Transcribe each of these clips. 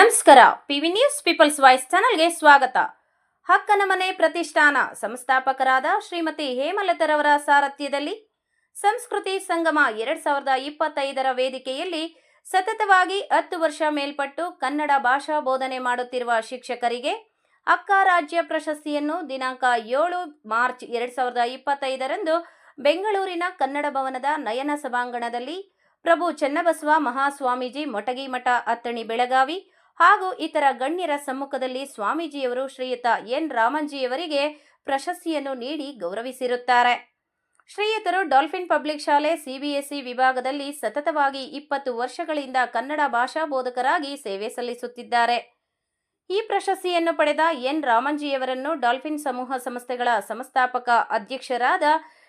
ನಮಸ್ಕಾರ. PV news people's voice ಚಾನಲ್ಗೆ ಸ್ವಾಗತ. ಹಕ್ಕನ ಮನೆ ಪ್ರತಿಷ್ಠಾನ ಸಂಸ್ಥಾಪಕರಾದ ಶ್ರೀಮತಿ ಹೇಮಲತರವರ ಸಾರಥ್ಯದಲ್ಲಿ ಸಂಸ್ಕೃತಿ ಸಂಗಮ ಎರಡ್ ಸಾವಿರದ ಇಪ್ಪತ್ತೈದರ ವೇದಿಕೆಯಲ್ಲಿ ಸತತವಾಗಿ ಹತ್ತು ವರ್ಷ ಮೇಲ್ಪಟ್ಟು ಕನ್ನಡ ಭಾಷಾ ಬೋಧನೆ ಮಾಡುತ್ತಿರುವ ಶಿಕ್ಷಕರಿಗೆ ಅಕ್ಕ ರಾಜ್ಯ ಪ್ರಶಸ್ತಿಯನ್ನು ದಿನಾಂಕ ಏಳು ಮಾರ್ಚ್ ಎರಡ್ ಸಾವಿರದ ಇಪ್ಪತ್ತೈದರಂದು ಬೆಂಗಳೂರಿನ ಕನ್ನಡ ಭವನದ ನಯನ ಸಭಾಂಗಣದಲ್ಲಿ ಪ್ರಭು ಚನ್ನಬಸವ ಮಹಾಸ್ವಾಮೀಜಿ ಮೊಟಗಿ ಮಠ ಅತ್ತಣಿ ಬೆಳಗಾವಿ ಹಾಗೂ ಇತರ ಗಣ್ಯರ ಸಮ್ಮುಖದಲ್ಲಿ ಸ್ವಾಮೀಜಿಯವರು ಶ್ರೀಯುತ ಎನ್. ರಾಮಂಜಿಯವರಿಗೆ ಪ್ರಶಸ್ತಿಯನ್ನು ನೀಡಿ ಗೌರವಿಸಿರುತ್ತಾರೆ. ಶ್ರೀಯುತರು ಡಾಲ್ಫಿನ್ ಪಬ್ಲಿಕ್ ಶಾಲೆ ಸಿಬಿಎಸ್ಇ ವಿಭಾಗದಲ್ಲಿ ಸತತವಾಗಿ ಇಪ್ಪತ್ತು ವರ್ಷಗಳಿಂದ ಕನ್ನಡ ಭಾಷಾ ಬೋಧಕರಾಗಿ ಸೇವೆ ಸಲ್ಲಿಸುತ್ತಿದ್ದಾರೆ. ಈ ಪ್ರಶಸ್ತಿಯನ್ನು ಪಡೆದ ಎನ್. ರಾಮಂಜಿಯವರನ್ನು ಡಾಲ್ಫಿನ್ ಸಮೂಹ ಸಂಸ್ಥೆಗಳ ಸಂಸ್ಥಾಪಕ ಅಧ್ಯಕ್ಷರಾದ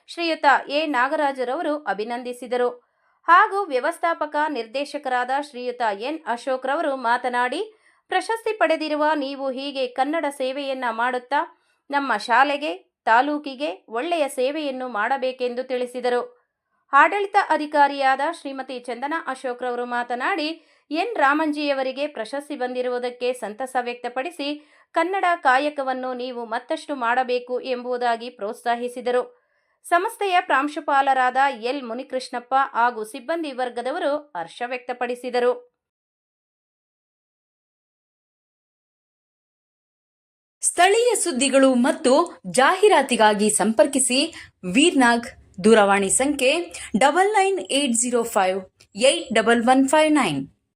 ಶ್ರೀಯುತ ಎ. ನಾಗರಾಜರವರು ಅಭಿನಂದಿಸಿದರು. ಹಾಗೂ ವ್ಯವಸ್ಥಾಪಕ ನಿರ್ದೇಶಕರಾದ ಶ್ರೀಯುತ ಎನ್. ಅಶೋಕ್ ರವರು ಮಾತನಾಡಿ, ಪ್ರಶಸ್ತಿ ಪಡೆದಿರುವ ನೀವು ಹೀಗೆ ಕನ್ನಡ ಸೇವೆಯನ್ನ ಮಾಡುತ್ತಾ, ನಮ್ಮ ಶಾಲೆಗೆ, ತಾಲೂಕಿಗೆ ಒಳ್ಳೆಯ ಸೇವೆಯನ್ನು ಮಾಡಬೇಕೆಂದು ತಿಳಿಸಿದರು. ಆಡಳಿತ ಅಧಿಕಾರಿಯಾದ ಶ್ರೀಮತಿ ಚಂದನಾ ಅಶೋಕ್ ರವರು ಮಾತನಾಡಿ, ಎನ್. ರಾಮಂಜಿಯವರಿಗೆ ಪ್ರಶಸ್ತಿ ಬಂದಿರುವುದಕ್ಕೆ ಸಂತಸ ವ್ಯಕ್ತಪಡಿಸಿ, ಕನ್ನಡ ಕಾಯಕವನ್ನು ನೀವು ಮತ್ತಷ್ಟು ಮಾಡಬೇಕು ಎಂಬುದಾಗಿ ಪ್ರೋತ್ಸಾಹಿಸಿದರು. ಸಂಸ್ಥೆಯ ಪ್ರಾಂಶುಪಾಲರಾದ ಎಲ್. ಮುನಿಕೃಷ್ಣಪ್ಪ ಹಾಗೂ ಸಿಬ್ಬಂದಿ ವರ್ಗದವರು ಹರ್ಷ ವ್ಯಕ್ತಪಡಿಸಿದರು. ಸ್ಥಳೀಯ ಸುದ್ದಿಗಳು ಮತ್ತು ಜಾಹೀರಾತಿಗಾಗಿ ಸಂಪರ್ಕಿಸಿ ವೀರ್ನಾಗ್, ದೂರವಾಣಿ ಸಂಖ್ಯೆ double nine eight zero five eight double one five nine.